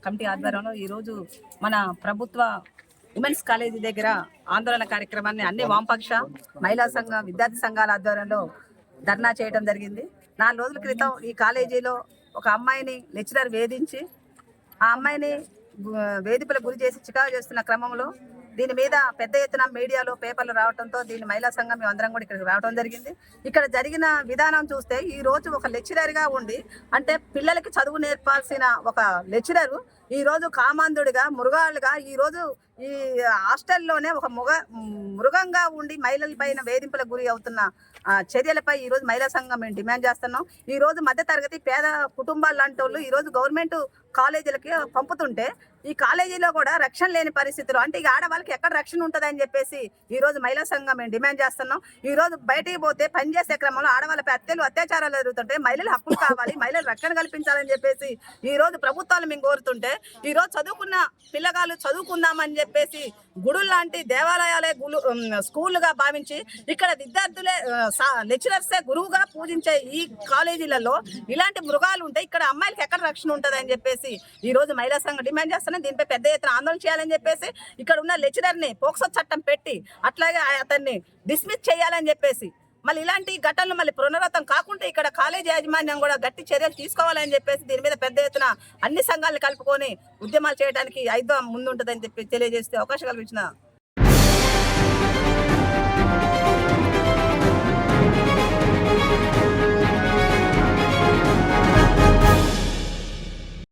Committee ఆధ్వర్యంలో ఈరోజు మన ప్రభుత్వ ఉమెన్స్ కాలేజీ దగ్గర ఆందోళన కార్యక్రమాన్ని అన్ని వామపక్ష మహిళా సంఘ విద్యార్థి సంఘాల ఆధ్వర్యంలో ధర్నా చేయడం జరిగింది. నాలుగు రోజుల క్రితం ఈ కాలేజీలో ఒక అమ్మాయిని లెక్చరర్ వేధించి ఆ అమ్మాయిని గు- గురి చేసి చికాకు చేస్తున్న క్రమంలో దీని మీద పెద్ద ఎత్తున మీడియాలో పేపర్లు రావడంతో దీని మహిళా సంఘం మేము అందరం కూడా ఇక్కడికి రావడం జరిగింది. ఇక్కడ జరిగిన విధానం చూస్తే ఈ రోజు ఒక లెక్చరర్గా ఉండి అంటే పిల్లలకి చదువు నేర్పాల్సిన ఒక లెక్చరర్ ఈ రోజు కామాంధుడిగా మృగాళ్ళుగా ఈ రోజు ఈ హాస్టల్లోనే ఒక మృగ మృగంగా ఉండి మహిళల పైన వేధింపులకు గురి అవుతున్న ఆ, చర్యలపై ఈ రోజు మహిళా సంఘం మేము డిమాండ్ చేస్తున్నాం. ఈ రోజు మధ్య తరగతి పేద కుటుంబాలు లాంటి వాళ్ళు ఈ రోజు గవర్నమెంట్ కాలేజీలకి పంపుతుంటే ఈ కాలేజీలో కూడా రక్షణ లేని పరిస్థితులు. అంటే ఇక ఆడవాళ్ళకి ఎక్కడ రక్షణ ఉంటుందని చెప్పేసి ఈ రోజు మహిళా సంఘం మేము డిమాండ్ చేస్తున్నాం. ఈ రోజు బయటికి పోతే పనిచేసే క్రమంలో ఆడవాళ్ళపై హత్యలు అత్యాచారాలు జరుగుతుంటే మహిళల హక్కులు కావాలి మహిళలు రక్షణ కల్పించాలని చెప్పేసి ఈ రోజు ప్రభుత్వాలు మేము కోరుతుంటే ఈ రోజు చదువుకున్న పిల్లగాళ్ళు చదువుకుందామని చెప్పి చెప్పేసి గుడులు లాంటి దేవాలయాలే గులు స్కూల్గా స్కూళ్ళుగా భావించి ఇక్కడ విద్యార్థులే లెక్చరర్సే గురువుగా పూజించే ఈ కాలేజీలలో ఇలాంటి మృగాలు ఉంటాయి ఇక్కడ అమ్మాయిలకి ఎక్కడ రక్షణ ఉంటుంది అని చెప్పేసి ఈ రోజు మహిళా సంఘం డిమాండ్ చేస్తున్నాం. దీనిపై పెద్ద ఎత్తున ఆందోళన చేయాలని చెప్పేసి ఇక్కడ ఉన్న లెక్చరర్ని పోక్సో చట్టం పెట్టి అట్లాగే అతన్ని డిస్మిస్ చేయాలని చెప్పేసి మళ్ళీ ఇలాంటి ఘటనలు మళ్ళీ పునరావృతం కాకుండా ఇక్కడ కాలేజీ యాజమాన్యం కూడా గట్టి చర్యలు తీసుకోవాలని చెప్పేసి దీని మీద పెద్ద ఎత్తున అన్ని సంఘాలను కలుపుకొని ఉద్యమాలు చేయడానికి ఐదో ముందుంటుందని చెప్పి తెలియజేస్తే అవకాశం కల్పించిన